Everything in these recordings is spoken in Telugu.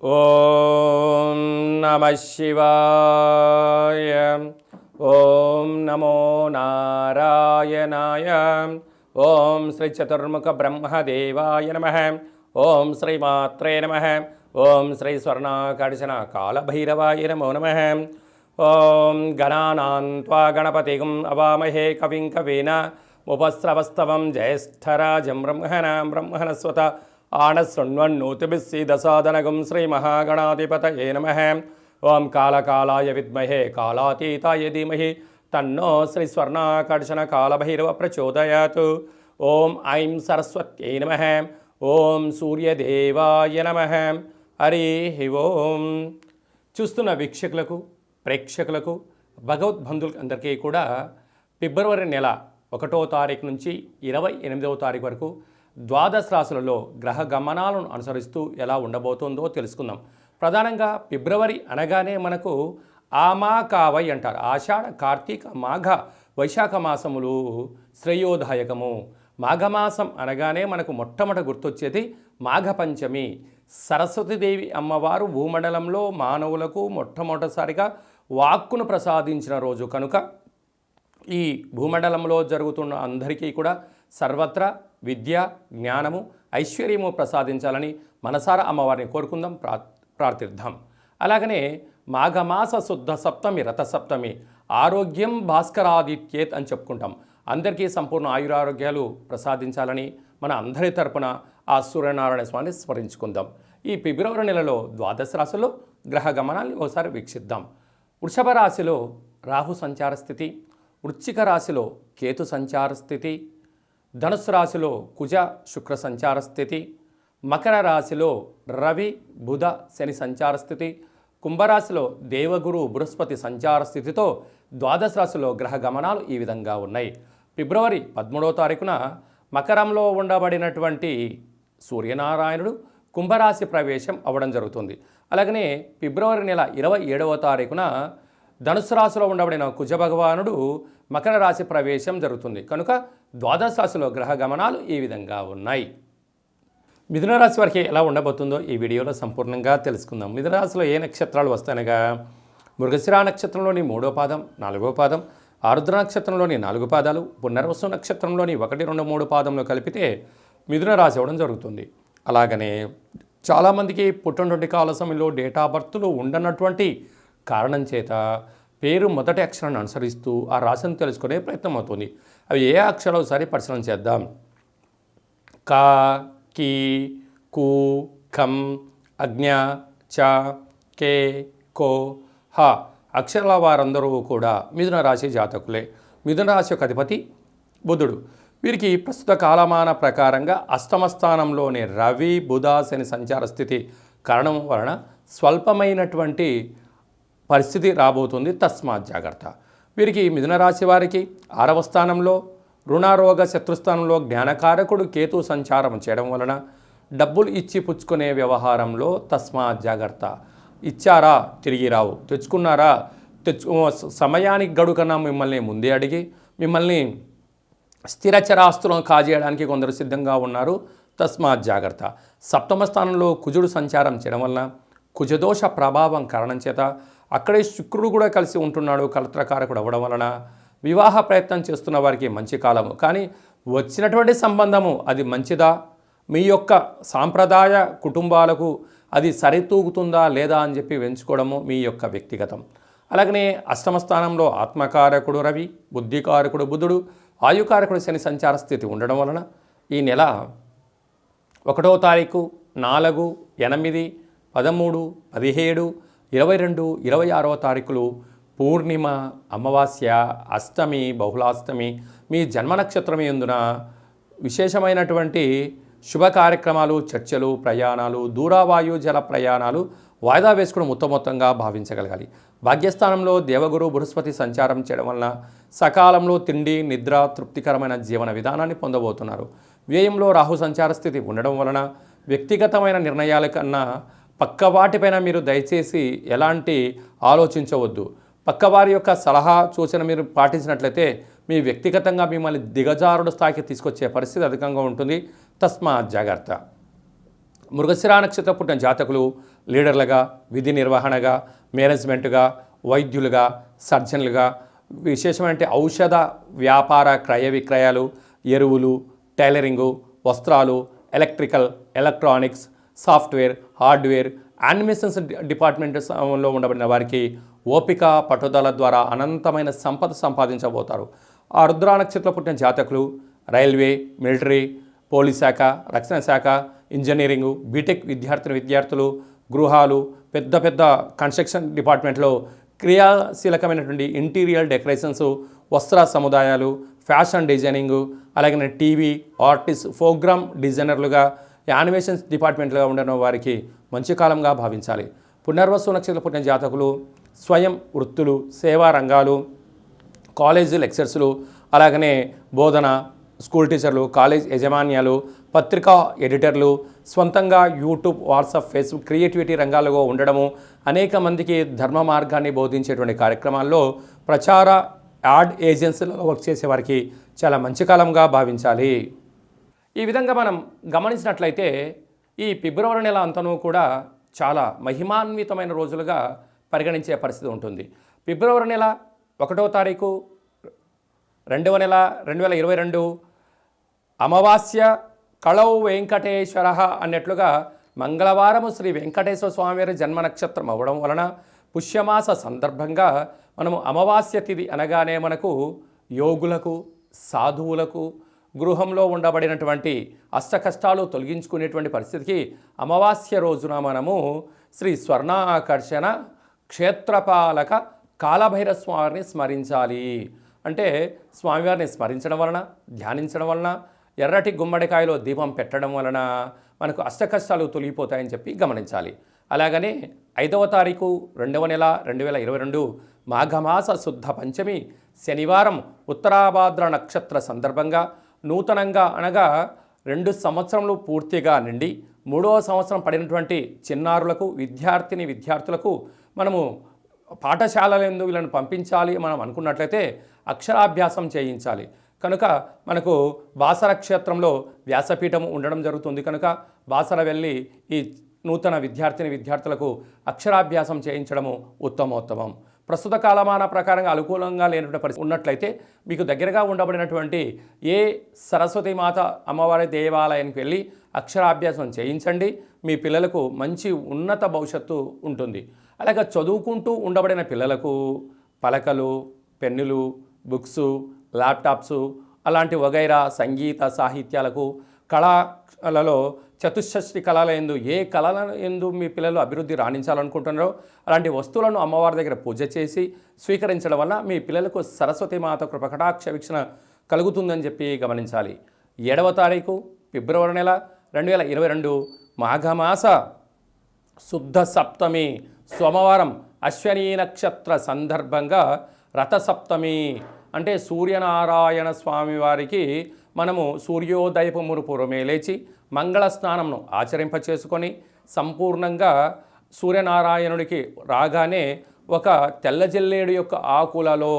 ఓం నమ శివాయ ఓం నమో నారాయణాయ ఓం శ్రీ చతుర్ముఖ బ్రహ్మదేవాయ నమ ఓం శ్రీమాత్రే నమ ఓం శ్రీ స్వర్ణాకర్షణ కాళభైరవాయ నమో నమ ఓం గణానాన్వా గణపతిగం అవామహే కవిం కవీన ఉపస్రవస్తవం జ్యేష్ఠరాజం బ్రహ్మణ బ్రహ్మణస్వత ఆనశృణ్వన్నూతిభిः సీదసాదనగం ఏ నమ. ఓం కాలకాలాయ విద్మహే కాళాతీతాయ ధీమహి. తన్నో శ్రీ స్వర్ణాకర్షణ కాలభైరవ ప్రచోదయాత్ ఓం ఐం సరస్వత్యై నమ. ఓం సూర్యదేవాయ నమ. హరి ఓం. చూస్తున్న వీక్షకులకు ప్రేక్షకులకు భగవద్బంధులకు అందరికీ కూడా ఫిబ్రవరి నెల ఒకటో తారీఖు నుంచి ఇరవై ఎనిమిదవ తారీఖు వరకు ద్వాదశ రాశులలో గ్రహ గమనాలను అనుసరిస్తూ ఎలా ఉండబోతుందో తెలుసుకుందాం. ప్రధానంగా ఫిబ్రవరి అనగానే మనకు ఆమా కావై అంటారు. ఆషాఢ కార్తీక మాఘ వైశాఖ మాసములు శ్రేయోదాయకము. మాఘమాసం అనగానే మనకు మొట్టమొదట గుర్తొచ్చేది మాఘ పంచమి. సరస్వతీదేవి అమ్మవారు భూమండలంలో మానవులకు మొట్టమొదటిసారిగా వాక్కును ప్రసాదించిన రోజు కనుక ఈ భూమండలంలో జరుగుతున్న అందరికీ కూడా సర్వత్రా విద్య జ్ఞానము ఐశ్వర్యము ప్రసాదించాలని మనసారా అమ్మవారిని కోరుకుందాం ప్రా ప్రార్థిద్దాం. అలాగనే మాఘమాస శుద్ధ సప్తమి రథ సప్తమి ఆరోగ్యం భాస్కరాదిత్యేత్ అని చెప్పుకుంటాం. అందరికీ సంపూర్ణ ఆయురారోగ్యాలు ప్రసాదించాలని మన అందరి తరపున ఆ సూర్యనారాయణ స్వామిని స్మరించుకుందాం. ఈ ఫిబ్రవరి నెలలో ద్వాదశ రాశిలో గ్రహ గమనాన్ని ఒకసారి వీక్షిద్దాం. వృషభ రాశిలో రాహు సంచార స్థితి వృశ్చిక రాశిలో కేతు సంచార స్థితి ధనుసు రాశిలో కుజ శుక్ర సంచార స్థితి మకర రాశిలో రవి బుధ శని సంచార స్థితి కుంభరాశిలో దేవగురు బృహస్పతి సంచార స్థితితో ద్వాదశ రాశిలో గ్రహ గమనాలు ఈ విధంగా ఉన్నాయి. ఫిబ్రవరి పదమూడవ తారీఖున మకరంలో ఉండబడినటువంటి సూర్యనారాయణుడు కుంభరాశి ప్రవేశం అవ్వడం జరుగుతుంది. అలాగనే ఫిబ్రవరి నెల ఇరవై ఏడవ తారీఖున ధనుసు రాశిలో ఉండబడిన కుజ భగవానుడు మకర రాశి ప్రవేశం జరుగుతుంది. కనుక ద్వాదశ రాశిలో గ్రహ గమనాలు ఈ విధంగా ఉన్నాయి. మిథున రాశి వారికి ఎలా ఉండబోతుందో ఈ వీడియోలో సంపూర్ణంగా తెలుసుకుందాం. మిథున రాశిలో ఏ నక్షత్రాలు వస్తాయనగా? మృగశిరా నక్షత్రంలోని మూడో పాదం నాలుగో పాదం ఆరుద్ర నక్షత్రంలోని నాలుగు పాదాలు పునర్వసు నక్షత్రంలోని ఒకటి రెండు మూడు పాదంలో కలిపితే మిథున రాశి అవ్వడం జరుగుతుంది. అలాగనే చాలామందికి పుట్టినటువంటి కాల సమయంలో డేటా బర్త్లు ఉండనటువంటి కారణం చేత పేరు మొదటి అక్షరాన్ని అనుసరిస్తూ ఆ రాశిని తెలుసుకునే ప్రయత్నం అవుతుంది. అవి ఏ అక్షరాలు ఒకసారి పరిశీలన చేద్దాం. కా కీ కు ఖం అజ్ఞ చ కే కో హ అక్షరాల వారందరూ కూడా మిథున రాశి జాతకులే. మిథున రాశి యొక్క అధిపతి బుధుడు. వీరికి ప్రస్తుత కాలమాన ప్రకారంగా అష్టమ స్థానంలోని రవి బుధ శని సంచార స్థితి కారణం వలన స్వల్పమైనటువంటి పరిస్థితి రాబోతుంది. తస్మాత్ జాగ్రత్త. వీరికి మిథున రాశి వారికి ఆరవ స్థానంలో రుణారోగ శత్రుస్థానంలో జ్ఞానకారకుడు కేతు సంచారం చేయడం వలన డబ్బులు ఇచ్చి పుచ్చుకునే వ్యవహారంలో తస్మాత్ జాగ్రత్త. ఇచ్చారా? తిరిగి రావు. తెచ్చుకున్నారా? తెచ్చు సమయానికి గడు మిమ్మల్ని ముందే అడిగి మిమ్మల్ని స్థిరచరాస్తులను కాజేయడానికి కొందరు సిద్ధంగా ఉన్నారు. తస్మాత్ జాగ్రత్త. సప్తమ స్థానంలో కుజుడు సంచారం చేయడం వలన కుజదోష ప్రభావం కారణం చేత అక్కడే శుక్రుడు కూడా కలిసి ఉంటున్నాడు కలత్రకారకుడు అవ్వడం వలన వివాహ ప్రయత్నం చేస్తున్న వారికి మంచి కాలము. కానీ వచ్చినటువంటి సంబంధము అది మంచిదా? మీ యొక్క సాంప్రదాయ కుటుంబాలకు అది సరితూగుతుందా లేదా అని చెప్పి వెంచుకోవడము మీ యొక్క వ్యక్తిగతం. అలాగనే అష్టమ స్థానంలో ఆత్మకారకుడు రవి బుద్ధికారకుడు బుధుడు ఆయుకారకుడు శని సంచార స్థితి ఉండడం వలన ఈ నెల ఒకటో తారీఖు నాలుగు ఎనిమిది పదమూడు పదిహేడు ఇరవై రెండు ఇరవై ఆరవ తారీఖులు పూర్ణిమ అమావాస్య అష్టమి బహుళాష్టమి మీ జన్మ నక్షత్రం ఎందున విశేషమైనటువంటి శుభ కార్యక్రమాలు చర్చలు ప్రయాణాలు దూరావాయు జల ప్రయాణాలు వాయిదా వేసుకుని మొత్తమొత్తంగా భావించగలగాలి. భాగ్యస్థానంలో దేవగురు బృహస్పతి సంచారం చేయడం వలన సకాలంలో తిండి నిద్ర తృప్తికరమైన జీవన విధానాన్ని పొందబోతున్నారు. వ్యయంలో రాహు సంచార స్థితి ఉండడం వలన వ్యక్తిగతమైన నిర్ణయాల కన్నా పక్కవాటిపైన మీరు దయచేసి ఎలాంటి ఆలోచించవద్దు. పక్కవారి యొక్క సలహా సూచన మీరు పాటించినట్లయితే మీ వ్యక్తిగతంగా మిమ్మల్ని దిగజారుడు స్థాయికి తీసుకొచ్చే పరిస్థితి అధికంగా ఉంటుంది. తస్మాత్ జాగ్రత్త. మృగశిరా నక్షత్ర పుట్టిన జాతకులు లీడర్లుగా విధి నిర్వహణగా మేనేజ్మెంట్గా వైద్యులుగా సర్జన్లుగా విశేషమైన ఔషధ వ్యాపార క్రయ విక్రయాలు ఎరువులు టైలరింగు వస్త్రాలు electrical electronics software hardware animations డిపార్ట్మెంట్లో ఉండబడిన వారికి ఓపిక పట్టుదల ద్వారా అనంతమైన సంపద సంపాదించబోతారు. ఆ రుద్రా నక్షత్రంలో పుట్టిన జాతకులు రైల్వే మిలిటరీ పోలీస్ శాఖ రక్షణ శాఖ ఇంజనీరింగు బీటెక్ విద్యార్థిని విద్యార్థులు గృహాలు పెద్ద పెద్ద కన్స్ట్రక్షన్ డిపార్ట్మెంట్లో క్రియాశీలకమైనటువంటి ఇంటీరియర్ డెకరేషన్స్ వస్త్ర సముదాయాలు ఫ్యాషన్ డిజైనింగు అలాగే టీవీ ఆర్టిస్ట్ ప్రోగ్రామ్ డిజైనర్లుగా యానిమేషన్స్ డిపార్ట్మెంట్లుగా ఉండడం వారికి మంచి కాలంగా భావించాలి. పునర్వసు నక్షత్ర పుట్టిన జాతకులు స్వయం వృత్తులు సేవా రంగాలు కాలేజీ లెక్చర్స్లు అలాగనే బోధన స్కూల్ టీచర్లు కాలేజ్ యజమాన్యాలు పత్రికా ఎడిటర్లు సొంతంగా యూట్యూబ్ వాట్సాప్ ఫేస్బుక్ క్రియేటివిటీ రంగాల్లో ఉండడము అనేక మందికి ధర్మ మార్గాన్ని బోధించేటువంటి కార్యక్రమాల్లో ప్రచార యాడ్ ఏజెన్సీలలో వర్క్ చేసే వారికి చాలా మంచి కాలంగా భావించాలి. ఈ విధంగా మనం గమనించినట్లయితే ఈ ఫిబ్రవరి నెల అంతనూ కూడా చాలా మహిమాన్వితమైన రోజులుగా పరిగణించే పరిస్థితి ఉంటుంది. ఫిబ్రవరి నెల ఒకటో తారీఖు రెండవ నెల రెండు వేల ఇరవై రెండు అమావాస్య కళౌ వెంకటేశ్వర అన్నట్లుగా మంగళవారము శ్రీ వెంకటేశ్వర స్వామివారి జన్మ నక్షత్రం అవ్వడం వలన పుష్యమాస సందర్భంగా మనము అమావాస్య తిథి అనగానే మనకు యోగులకు సాధువులకు గృహంలో ఉండబడినటువంటి అష్టకష్టాలు తొలగించుకునేటువంటి పరిస్థితికి అమావాస్య రోజున మనము శ్రీ స్వర్ణాకర్షణ క్షేత్రపాలక కాలభైర స్వామిని స్మరించాలి. అంటే స్వామివారిని స్మరించడం వలన ధ్యానించడం వలన ఎర్రటి గుమ్మడికాయలో దీపం పెట్టడం వలన మనకు అష్ట కష్టాలు తొలగిపోతాయని చెప్పి గమనించాలి. అలాగనే ఐదవ తారీఖు రెండవ నెల రెండు వేల ఇరవై రెండు మాఘమాస శుద్ధ పంచమి శనివారం ఉత్తరాభాద్ర నక్షత్ర సందర్భంగా నూతనంగా అనగా రెండు సంవత్సరములు పూర్తిగా నిండి మూడవ సంవత్సరం పడినటువంటి చిన్నారులకు విద్యార్థిని విద్యార్థులకు మనము పాఠశాలలందు వీళ్ళని పంపించాలి మనం అనుకున్నట్లయితే అక్షరాభ్యాసం చేయించాలి. కనుక మనకు బాసర క్షేత్రంలో వ్యాసపీఠం ఉండడం జరుగుతుంది. కనుక బాసర వెళ్ళి ఈ నూతన విద్యార్థిని విద్యార్థులకు అక్షరాభ్యాసం చేయించడము ఉత్తమోత్తమం. ప్రస్తుత కాలమాన ప్రకారంగా అనుకూలంగా లేనటువంటి పరిస్థితి ఉన్నట్లయితే మీకు దగ్గరగా ఉండబడినటువంటి ఏ సరస్వతి మాత అమ్మవారి దేవాలయానికి వెళ్ళి అక్షరాభ్యాసం చేయించండి. మీ పిల్లలకు మంచి ఉన్నత భవిష్యత్తు ఉంటుంది. అలాగే చదువుకుంటూ ఉండబడిన పిల్లలకు పలకలు పెన్నులు బుక్స్ ల్యాప్టాప్స్ అలాంటి వగైరా సంగీత సాహిత్యాలకు కళలలో చతుషష్టి కళల ఎందు ఏ కళల ఎందు మీ పిల్లలు అభివృద్ధి రాణించాలనుకుంటున్నారో అలాంటి వస్తువులను అమ్మవారి దగ్గర పూజ చేసి స్వీకరించడం వల్ల మీ పిల్లలకు సరస్వతి మాత కృపకటాక్ష వీక్షణ కలుగుతుందని చెప్పి గమనించాలి. ఏడవ తారీఖు ఫిబ్రవరి నెల రెండు వేల ఇరవై రెండు మాఘమాస శుద్ధ సప్తమి సోమవారం అశ్వనీ నక్షత్ర సందర్భంగా రథసప్తమి అంటే సూర్యనారాయణ స్వామి వారికి మనము సూర్యోదయపు మురుపురమే లేచి మంగళ స్నానంను ఆచరింప చేసుకొని సంపూర్ణంగా సూర్యనారాయణుడికి రాగానే ఒక తెల్ల జిల్లేడు యొక్క ఆకులలో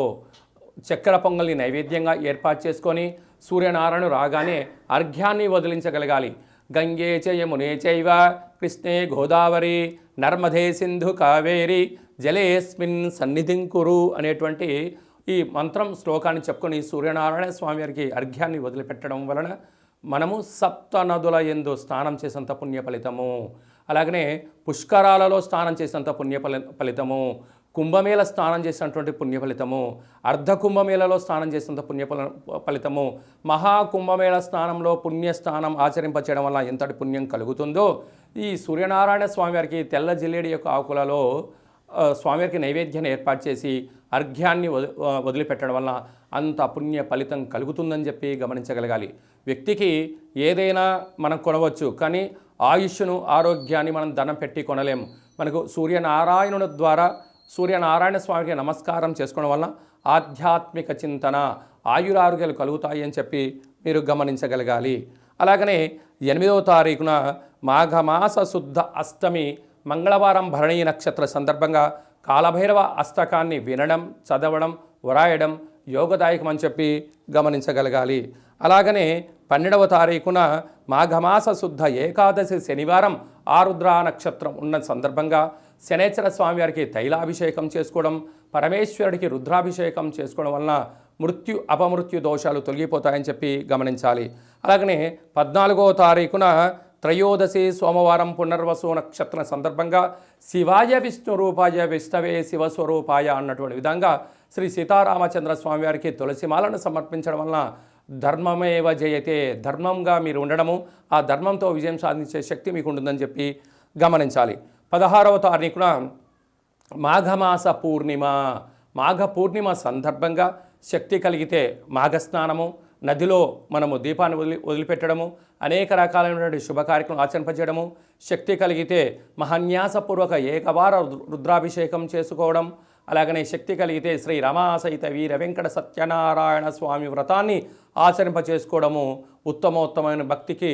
చక్కెర పొంగల్ని నైవేద్యంగా ఏర్పాటు చేసుకొని సూర్యనారాయణ రాగానే అర్ఘ్యాన్ని వదిలించగలగాలి. గంగే చ చైవ కృష్ణే గోదావరి నర్మదే సింధు కావేరి జలేస్మిన్ సన్నిధిం కురు అనేటువంటి ఈ మంత్రం శ్లోకాన్ని చెప్పుకొని సూర్యనారాయణ స్వామి వారికి అర్ఘ్యాన్ని వదిలిపెట్టడం వలన మనము సప్త నదుల ఎందు స్నానం చేసేంత పుణ్య ఫలితము. అలాగనే పుష్కరాలలో స్నానం చేసేంత పుణ్య ఫలి- ఫలితము. కుంభమేళ స్నానం చేసినటువంటి పుణ్య ఫలితము. అర్ధ కుంభమేళలో స్నానం చేసినంత పుణ్య ఫల- ఫలితము. మహాకుంభమేళ స్నానంలో పుణ్య స్నానం ఆచరింపచేయడం వల్ల ఎంతటి పుణ్యం కలుగుతుందో ఈ సూర్యనారాయణ స్వామివారికి తెల్ల జిల్లేడి యొక్క ఆకులలో స్వామివారికి నైవేద్యాన్ని ఏర్పాటు చేసి అర్ఘ్యాన్ని వదిలిపెట్టడం వల్ల అంత పుణ్య ఫలితం కలుగుతుందని చెప్పి గమనించగలగాలి. వ్యక్తికి ఏదైనా మనం కొనవచ్చు కానీ ఆయుష్ను ఆరోగ్యాన్ని మనం ధనం పెట్టి కొనలేము. మనకు సూర్యనారాయణుని ద్వారా సూర్యనారాయణ స్వామికి నమస్కారం చేసుకోవడం వల్ల ఆధ్యాత్మిక చింతన ఆయురారోగ్యాలు కలుగుతాయి అని చెప్పి మీరు గమనించగలగాలి. అలాగనే ఎనిమిదవ తారీఖున మాఘమాస శుద్ధ అష్టమి మంగళవారం భరణీ నక్షత్ర సందర్భంగా కాలభైరవ అష్టకాన్ని వినడం చదవడం వ్రాయడం యోగదాయకం అని చెప్పి గమనించగలగాలి. అలాగనే పన్నెండవ తారీఖున మాఘమాస శుద్ధ ఏకాదశి శనివారం ఆరుద్రా నక్షత్రం ఉన్న సందర్భంగా శనేశ్వర స్వామివారికి తైలాభిషేకం చేసుకోవడం పరమేశ్వరుడికి రుద్రాభిషేకం చేసుకోవడం వలన మృత్యు అపమృత్యు దోషాలు తొలగిపోతాయని చెప్పి గమనించాలి. అలాగనే పద్నాలుగో తారీఖున త్రయోదశి సోమవారం పునర్వసు నక్షత్రం సందర్భంగా శివాయ విష్ణు రూపాయ విష్ణవే శివస్వరూపాయ అన్నటువంటి విధంగా శ్రీ సీతారామచంద్ర స్వామి వారికి తులసిమాలను సమర్పించడం వలన ధర్మమేవ జయతే ధర్మంగా మీరు ఉండడము ఆ ధర్మంతో విజయం సాధించే శక్తి మీకు ఉంటుందని చెప్పి గమనించాలి. పదహారవ తారీఖున మాఘమాస పూర్ణిమ. మాఘ పూర్ణిమ సందర్భంగా శక్తి కలిగితే మాఘస్నానము నదిలో మనము దీపాన్ని వదిలి వదిలిపెట్టడము అనేక రకాలైనటువంటి శుభ కార్యక్రమం ఆచరింపజేయడము శక్తి కలిగితే మహాన్యాసపూర్వక ఏకవార రుద్రాభిషేకం చేసుకోవడం అలాగనే శక్తి కలిగితే శ్రీ రమాసహిత వీర వెంకట సత్యనారాయణ స్వామి వ్రతాన్ని ఆచరింప చేసుకోవడము ఉత్తమోత్తమైన భక్తికి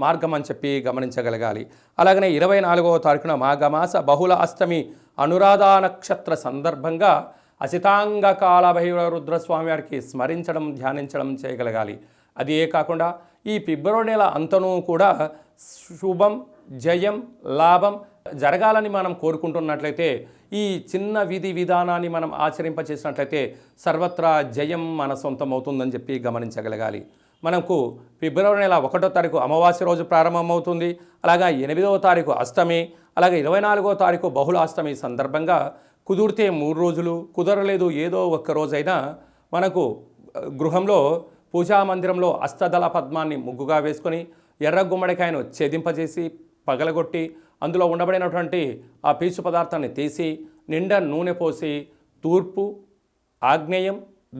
మార్గం అని చెప్పి గమనించగలగాలి. అలాగనే ఇరవై నాలుగవ తారీఖున మాఘమాస బహుళ అష్టమి అనురాధ నక్షత్ర సందర్భంగా అసితాంగ కాలభైరవ రుద్రస్వామి వారికి స్మరించడం ధ్యానించడం చేయగలగాలి. అది ఏ కాకుండా ఈ ఫిబ్రవరి నెల అంతనూ కూడా శుభం జయం లాభం జరగాలని మనం కోరుకుంటున్నట్లయితే ఈ చిన్న విధి విధానాన్ని మనం ఆచరింపచేసినట్లయితే సర్వత్రా జయం మన సొంతం అవుతుందని చెప్పి గమనించగలగాలి. మనకు ఫిబ్రవరి నెల ఒకటో తారీఖు అమావాస్య రోజు ప్రారంభమవుతుంది. అలాగా ఎనిమిదవ తారీఖు అష్టమి అలాగే ఇరవై నాలుగో తారీఖు బహుళ అష్టమి సందర్భంగా కుదిరితే మూడు రోజులు కుదరలేదు ఏదో ఒక్క రోజైనా మనకు గృహంలో పూజా మందిరంలో అష్టదళ పద్మాన్ని ముగ్గుగా వేసుకొని ఎర్ర గుమ్మడికాయను ఛేదింపజేసి పగలగొట్టి అందులో ఉండబడినటువంటి ఆ పీచు పదార్థాన్ని తీసి నిండా నూనె పోసి తూర్పు ఆగ్నేయం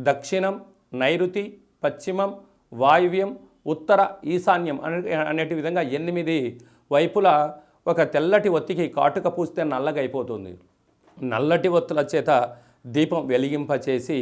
దక్షిణం నైరుతి పశ్చిమం వాయువ్యం ఉత్తర ఈశాన్యం అనే అనేటి విధంగా ఎనిమిది వైపులా ఒక తెల్లటి ఒత్తికి కాటుక పూస్తే నల్లగా అయిపోతుంది. నల్లటి ఒత్తుల చేత దీపం వెలిగింపచేసి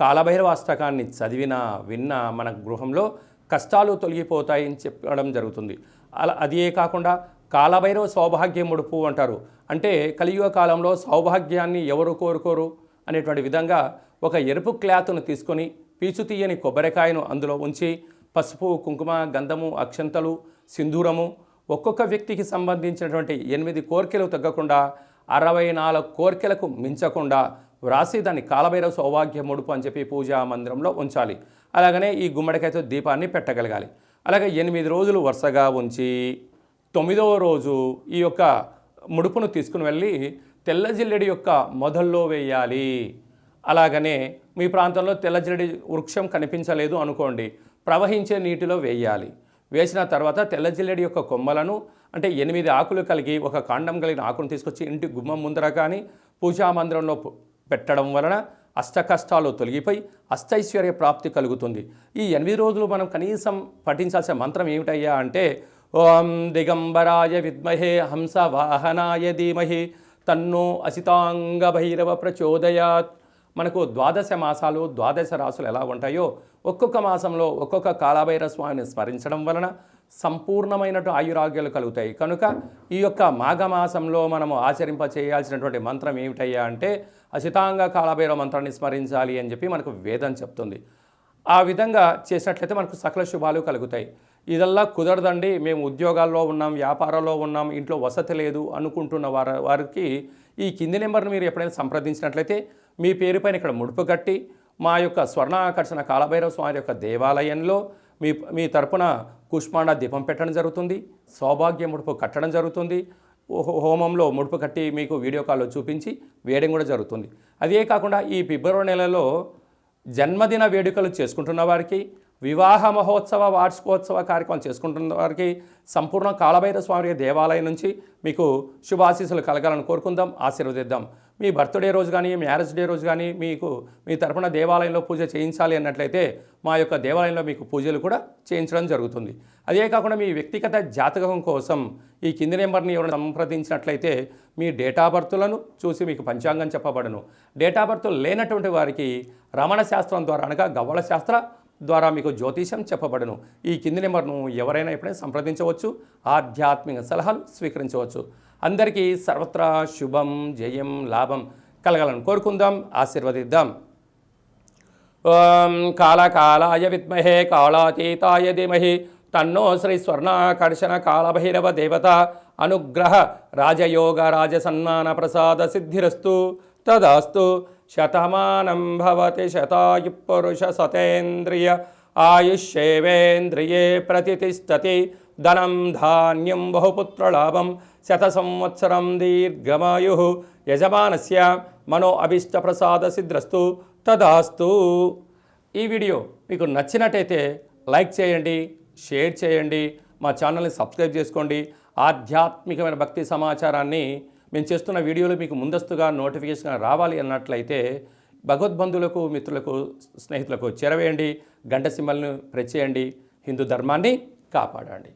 కాలభైరవాష్టకాన్ని చదివినా విన్నా మన గృహంలో కష్టాలు తొలగిపోతాయని చెప్పడం జరుగుతుంది. అలా అదే కాకుండా కాలభైరవ సౌభాగ్య ముడుపు అంటారు. అంటే కలియుగ కాలంలో సౌభాగ్యాన్ని ఎవరు కోరుకోరు? అనేటువంటి విధంగా ఒక ఎరుపు క్లాత్ను తీసుకొని పీచు తీయని కొబ్బరికాయను అందులో ఉంచి పసుపు కుంకుమ గంధము అక్షంతలు సింధూరము ఒక్కొక్క వ్యక్తికి సంబంధించినటువంటి ఎనిమిది కోర్కెలు తగ్గకుండా అరవై నాలుగు కోర్కెలకు మించకుండా వ్రాసి దాన్ని కాలభైరవ సౌభాగ్య ముడుపు అని చెప్పి పూజా మందిరంలో ఉంచాలి. అలాగనే ఈ గుమ్మడికాయతో దీపాన్ని పెట్టగలగాలి. అలాగే ఎనిమిది రోజులు వరుసగా ఉంచి తొమ్మిదవ రోజు ఈ యొక్క ముడుపును తీసుకుని వెళ్ళి తెల్ల జిల్లెడి యొక్క మొదల్లో వేయాలి. అలాగనే మీ ప్రాంతంలో తెల్ల జిల్లెడి వృక్షం కనిపించలేదు అనుకోండి ప్రవహించే నీటిలో వేయాలి. వేసిన తర్వాత తెల్ల జిల్లెడి యొక్క కొమ్మలను అంటే ఎనిమిది ఆకులు కలిగి ఒక కాండం కలిగిన ఆకును తీసుకొచ్చి ఇంటి గుమ్మం ముందర కానీ పూజా మందిరంలో పెట్టడం వలన అష్ట కష్టాలు తొలగిపోయి అష్టైశ్వర్య ప్రాప్తి కలుగుతుంది. ఈ ఎనిమిది రోజులు మనం కనీసం పఠించాల్సిన మంత్రం ఏమిటయ్యా అంటే ఓం దిగంబరాయ విద్మహే హంస వాహనాయ ధీమహి. తన్నో అసితాంగ భైరవ ప్రచోదయాత్. మనకు ద్వాదశ మాసాలు ద్వాదశ రాసులు ఎలా ఉంటాయో ఒక్కొక్క మాసంలో ఒక్కొక్క కాలభైరవ స్వామిని స్మరించడం వలన సంపూర్ణమైనటు ఆయురాగ్యాలు కలుగుతాయి. కనుక ఈ యొక్క మాఘమాసంలో మనము ఆచరింప చేయాల్సినటువంటి మంత్రం ఏమిటయ్యా అంటే అసితాంగ కాలభైరవ మంత్రాన్ని స్మరించాలి అని చెప్పి మనకు వేదం చెప్తుంది. ఆ విధంగా చేసినట్లయితే మనకు సకల శుభాలు కలుగుతాయి. ఇదల్లా కుదరదండి. మేము ఉద్యోగాల్లో ఉన్నాం వ్యాపారంలో ఉన్నాం ఇంట్లో వసతి లేదు అనుకుంటున్న వారి వారికి ఈ కింది నెంబర్ని మీరు ఎప్పుడైనా సంప్రదించినట్లయితే మీ పేరుపైన ఇక్కడ ముడుపు కట్టి మా యొక్క స్వర్ణ ఆకర్షణ కాలభైరవ స్వామి యొక్క దేవాలయంలో మీ మీ తరపున కుష్మాండ దీపం పెట్టడం జరుగుతుంది. సౌభాగ్య ముడుపు కట్టడం జరుగుతుంది. హోమంలో ముడుపు కట్టి మీకు వీడియో కాల్లో చూపించి వేయడం కూడా జరుగుతుంది. అదే కాకుండా ఈ ఫిబ్రవరి నెలలో జన్మదిన వేడుకలు చేసుకుంటున్న వారికి వివాహ మహోత్సవ వార్షికోత్సవ కార్యక్రమం చేసుకుంటున్న వారికి సంపూర్ణ కాలభైర స్వామి దేవాలయం నుంచి మీకు శుభాశీస్సులు కలగాలని కోరుకుందాం ఆశీర్వదిద్దాం. మీ బర్త్డే రోజు కానీ మ్యారేజ్ డే రోజు కానీ మీకు మీ తరపున దేవాలయంలో పూజ చేయించాలి అన్నట్లయితే మా యొక్క దేవాలయంలో మీకు పూజలు కూడా చేయించడం జరుగుతుంది. అదే కాకుండా మీ వ్యక్తిగత జాతకం కోసం ఈ కింది నెంబర్ని ఎవరు సంప్రదించినట్లయితే మీ డేటా బర్త్లను చూసి మీకు పంచాంగం చెప్పబడను. డేటా బర్త్ లేనటువంటి వారికి రమణ శాస్త్రం ద్వారా అనగా గవ్వల శాస్త్ర ద్వారా మీకు జ్యోతిషం చెప్పబడను. ఈ కింది నెంబర్ను ఎవరైనా ఎప్పుడైనా సంప్రదించవచ్చు. ఆధ్యాత్మిక సలహాలు స్వీకరించవచ్చు. అందరికీ సర్వత్రా శుభం జయం లాభం కలగాలని కోరుకుందాం ఆశీర్వదిద్దాం. ఓం కాళకాలాయ విద్మహే కాళాతీతాయ ధీమహి తన్నో శ్రీ స్వర్ణాకర్షణ కాళభైరవ దేవత అనుగ్రహ రాజయోగ రాజసన్మాన ప్రసాద సిద్ధిరస్తు. తదాస్తు. శతమానం భవతి శతాయు పురుష సతేంద్రియ ఆయుష్యేవేంద్రియే ప్రతిష్టతి. ధనం ధాన్యం బహుపుత్రలాభం శత సంవత్సరం దీర్ఘమాయు. యజమానస్య మనో అభిష్టప్రసాద సిద్ధ్రస్తు తదాస్తు. ఈ వీడియో మీకు నచ్చినట్టయితే లైక్ చేయండి షేర్ చేయండి మా ఛానల్ని సబ్స్క్రైబ్ చేసుకోండి. ఆధ్యాత్మికమైన భక్తి సమాచారాన్ని మేము చేస్తున్న వీడియోలు మీకు ముందస్తుగా నోటిఫికేషన్ రావాలి అన్నట్లయితే భగవద్బంధువులకు మిత్రులకు స్నేహితులకు చేరవేయండి గంట సింబల్ను ప్రెస్ చేయండి హిందూ ధర్మాన్ని కాపాడండి.